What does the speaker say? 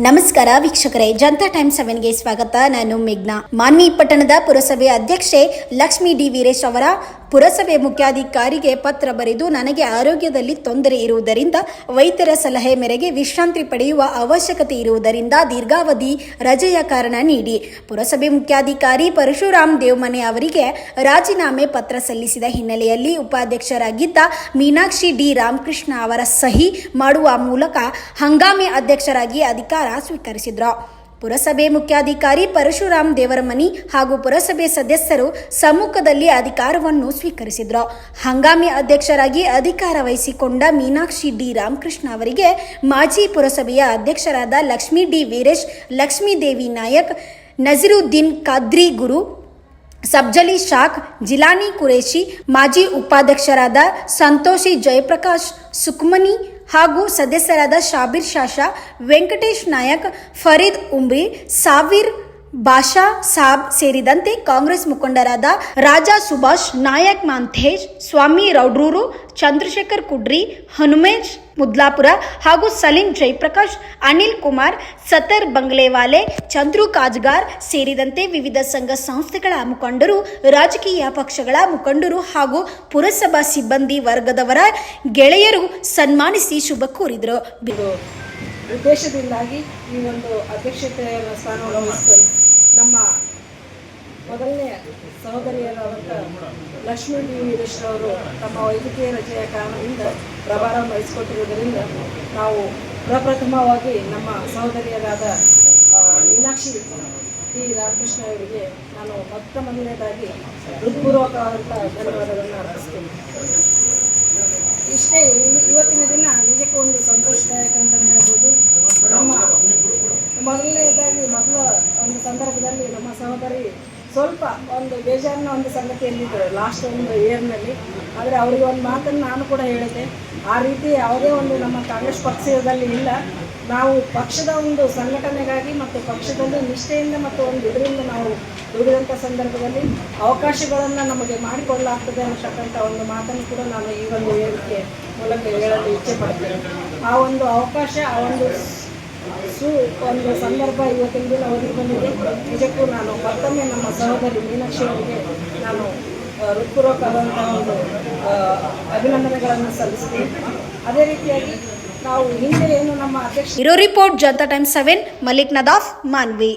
ನಮಸ್ಕಾರ ವೀಕ್ಷಕರೇ, ಜನತಾ ಟೈಮ್ ಸೆವೆನ್ಗೆ ಸ್ವಾಗತ. ನಾನು ಮೇಘ್ನಾ. ಮಾನ್ವಿ ಪಟ್ಟಣದ ಪುರಸಭೆ ಅಧ್ಯಕ್ಷೆ ಲಕ್ಷ್ಮೀ ಡಿ. ವೀರೇಶ್ ಅವರ ಪುರಸಭೆ ಮುಖ್ಯಾಧಿಕಾರಿಗೆ ಪತ್ರ ಬರೆದು ನನಗೆ ಆರೋಗ್ಯದಲ್ಲಿ ತೊಂದರೆ ಇರುವುದರಿಂದ ವೈದ್ಯರ ಸಲಹೆ ಮೇರೆಗೆ ವಿಶ್ರಾಂತಿ ಪಡೆಯುವ ಅವಶ್ಯಕತೆ ಇರುವುದರಿಂದ ದೀರ್ಘಾವಧಿ ರಜೆಯ ಕಾರಣ ನೀಡಿ. ಪುರಸಭೆ ಮುಖ್ಯಾಧಿಕಾರಿ ಪರಶುರಾಮ್ ದೇವಮನೆ ಅವರಿಗೆ ರಾಜೀನಾಮೆ ಪತ್ರ ಸಲ್ಲಿಸಿದ ಹಿನ್ನೆಲೆಯಲ್ಲಿ ಉಪಾಧ್ಯಕ್ಷರಾಗಿದ್ದ ಮೀನಾಕ್ಷಿ ಡಿ. ರಾಮಕೃಷ್ಣ ಅವರ ಸಹಿ ಮಾಡುವ ಮೂಲಕ ಹಂಗಾಮಿ ಅಧ್ಯಕ್ಷರಾಗಿ ಅಧಿಕಾರ ಸ್ವೀಕರಿಸಿದ್ರು. ಪುರಸಭೆ ಮುಖ್ಯಾಧಿಕಾರಿ ಪರಶುರಾಮ್ ದೇವರಮನಿ ಹಾಗೂ ಪುರಸಭೆ ಸದಸ್ಯರು ಸಮ್ಮುಖದಲ್ಲಿ ಅಧಿಕಾರವನ್ನು ಸ್ವೀಕರಿಸಿದರು. ಹಂಗಾಮಿ ಅಧ್ಯಕ್ಷರಾಗಿ ಅಧಿಕಾರ ವಹಿಸಿಕೊಂಡ ಮೀನಾಕ್ಷಿ ಡಿ ರಾಮಕೃಷ್ಣ ಅವರಿಗೆ ಮಾಜಿ ಪುರಸಭೆಯ ಅಧ್ಯಕ್ಷರಾದ ಲಕ್ಷ್ಮೀ ಡಿ ವೀರೇಶ್ ಲಕ್ಷ್ಮೀದೇವಿ ನಾಯಕ್, ನಜೀರುದ್ದೀನ್ ಖಾದ್ರಿ ಗುರು, ಸಬ್ಜಲಿ ಶಾಖ್, ಜಿಲಾನಿ ಕುರೇಶಿ ಮಾಜಿ ಉಪಾಧ್ಯಕ್ಷರಾದ ಸಂತೋಷಿ ಜಯಪ್ರಕಾಶ್, ಸುಕ್ಮನಿ ಹಾಗೂ ಸದಸ್ಯರಾದ ಶಾಬೀರ್ ಶಾಷಾ ವೆಂಕಟೇಶ್ ನಾಯಕ್ ಫರೀದ್ ಉಮ್ರಿ ಸಾವಿರ್ ಬಾಷಾ ಸಾಬ್ ಸೇರಿದಂತೆ ಕಾಂಗ್ರೆಸ್ ಮುಖಂಡರಾದ ರಾಜಾ ಸುಭಾಷ್, ನಾಯಕ್ ಮಾಂಥೇಶ್ ಸ್ವಾಮಿ ರೌಡ್ರೂರು, ಚಂದ್ರಶೇಖರ್ ಕುಡ್ರಿ, ಹನುಮೇಶ್ ಮುದ್ಲಾಪುರ ಹಾಗೂ ಸಲೀಂ ಜಯಪ್ರಕಾಶ್ ಅನಿಲ್ ಕುಮಾರ್, ಸತರ್ ಬಂಗ್ಲೆವಾಲೆ, ಚಂದ್ರು ಕಾಜ್ಗಾರ್ ಸೇರಿದಂತೆ ವಿವಿಧ ಸಂಘ ಸಂಸ್ಥೆಗಳ ಮುಖಂಡರು, ರಾಜಕೀಯ ಪಕ್ಷಗಳ ಮುಖಂಡರು ಹಾಗೂ ಪುರಸಭಾ ಸಿಬ್ಬಂದಿ ವರ್ಗದವರ ಗೆಳೆಯರು ಸನ್ಮಾನಿಸಿ ಶುಭ ಕೋರಿದರು. ಉದ್ದೇಶದಿಂದಾಗಿ ಈ ಒಂದು ಅಧ್ಯಕ್ಷತೆಯ ಸ್ಥಾನವನ್ನು ನಮ್ಮ ಮೊದಲನೇ ಸಹೋದರಿಯರಾದಂಥ ಲಕ್ಷ್ಮೀ ಡಿ ಅವರು ತಮ್ಮ ವೈದ್ಯಕೀಯ ರಜೆಯ ಕಾರಣದಿಂದ ಪ್ರಭಾರ ವಹಿಸಿಕೊಟ್ಟಿರುವುದರಿಂದ ನಾವು ಪ್ರಪ್ರಥಮವಾಗಿ ನಮ್ಮ ಸಹೋದರಿಯರಾದ ಮೀನಾಕ್ಷಿ ಟಿ ರಾಮಕೃಷ್ಣ ಅವರಿಗೆ ನಾನು ಮೊತ್ತ ಮೊದಲನೇದಾಗಿ ಹೃತ್ಪೂರ್ವಕವಾದಂಥ ಧನ್ಯವಾದಗಳನ್ನು ಅರ್ಪಿಸ್ತೇನೆ. ಇಷ್ಟೇ ಇವತ್ತಿನ ದಿನ ನಿಜಕ್ಕೂ ಒಂದು ಸಂತೋಷದಾಯಕ ಅಂತಲೇ ಹೇಳ್ಬೋದು. ನಮ್ಮ ಮೊದಲನೇದಾಗಿ ಸಂದರ್ಭದಲ್ಲಿ ನಮ್ಮ ಸಹೋದರಿ ಸ್ವಲ್ಪ ಒಂದು ಬೇಜಾರಿನ ಒಂದು ಸಂಗತಿಯಲ್ಲಿದ್ದರು ಲಾಸ್ಟ್ ಒಂದು ಇಯರ್ನಲ್ಲಿ ಆದರೆ ಅವರಿಗೆ ಒಂದು ಮಾತನ್ನು ನಾನು ಕೂಡ ಹೇಳಿದೆ. ಆ ರೀತಿ ಯಾವುದೇ ಒಂದು ನಮ್ಮ ಕಾಂಗ್ರೆಸ್ ಪಕ್ಷದಲ್ಲಿ ಇಲ್ಲ. ನಾವು ಪಕ್ಷದ ಒಂದು ಸಂಘಟನೆಗಾಗಿ ಮತ್ತು ಪಕ್ಷದಲ್ಲಿ ನಿಷ್ಠೆಯಿಂದ ಮತ್ತು ಒಂದು ಇದರಿಂದ ನಾವು ದುಡಿದಂಥ ಸಂದರ್ಭದಲ್ಲಿ ಅವಕಾಶಗಳನ್ನು ನಮಗೆ ಮಾಡಿಕೊಡಲಾಗ್ತದೆ ಅನ್ನತಕ್ಕಂಥ ಒಂದು ಮಾತನ್ನು ಕೂಡ ನಾನು ಈ ಒಂದು ಹೇಳಿಕೆ ಮೂಲಕ ಹೇಳಲು ಇಚ್ಛೆ ಪಡ್ತೇನೆ. ಆ ಒಂದು ಅವಕಾಶ, ಆ ಒಂದು ಸು, ಒಂದು ಸಂದರ್ಭ ಇವತ್ತಿನ ದಿನ ಒದಗಿ ಬಂದಿದೆ. ನಿಜಕ್ಕೂ ನಾನು ಮತ್ತೊಮ್ಮೆ ನಮ್ಮ ಸಹೋದರಿ ಮೀನಾಕ್ಷಿ ಅವರಿಗೆ ನಾನು ಹೃತ್ಪೂರ್ವಕವಾದಂತಹ ಒಂದು ಅಭಿನಂದನೆಗಳನ್ನು ಸಲ್ಲಿಸ್ತೀನಿ ಅದೇ ರೀತಿಯಾಗಿ ನಾವು ಹಿಂದೆ ಏನು ನಮ್ಮ ಅಧ್ಯಕ್ಷ ಇರೋ report Janata time seven Malik Nadaf, Manvi.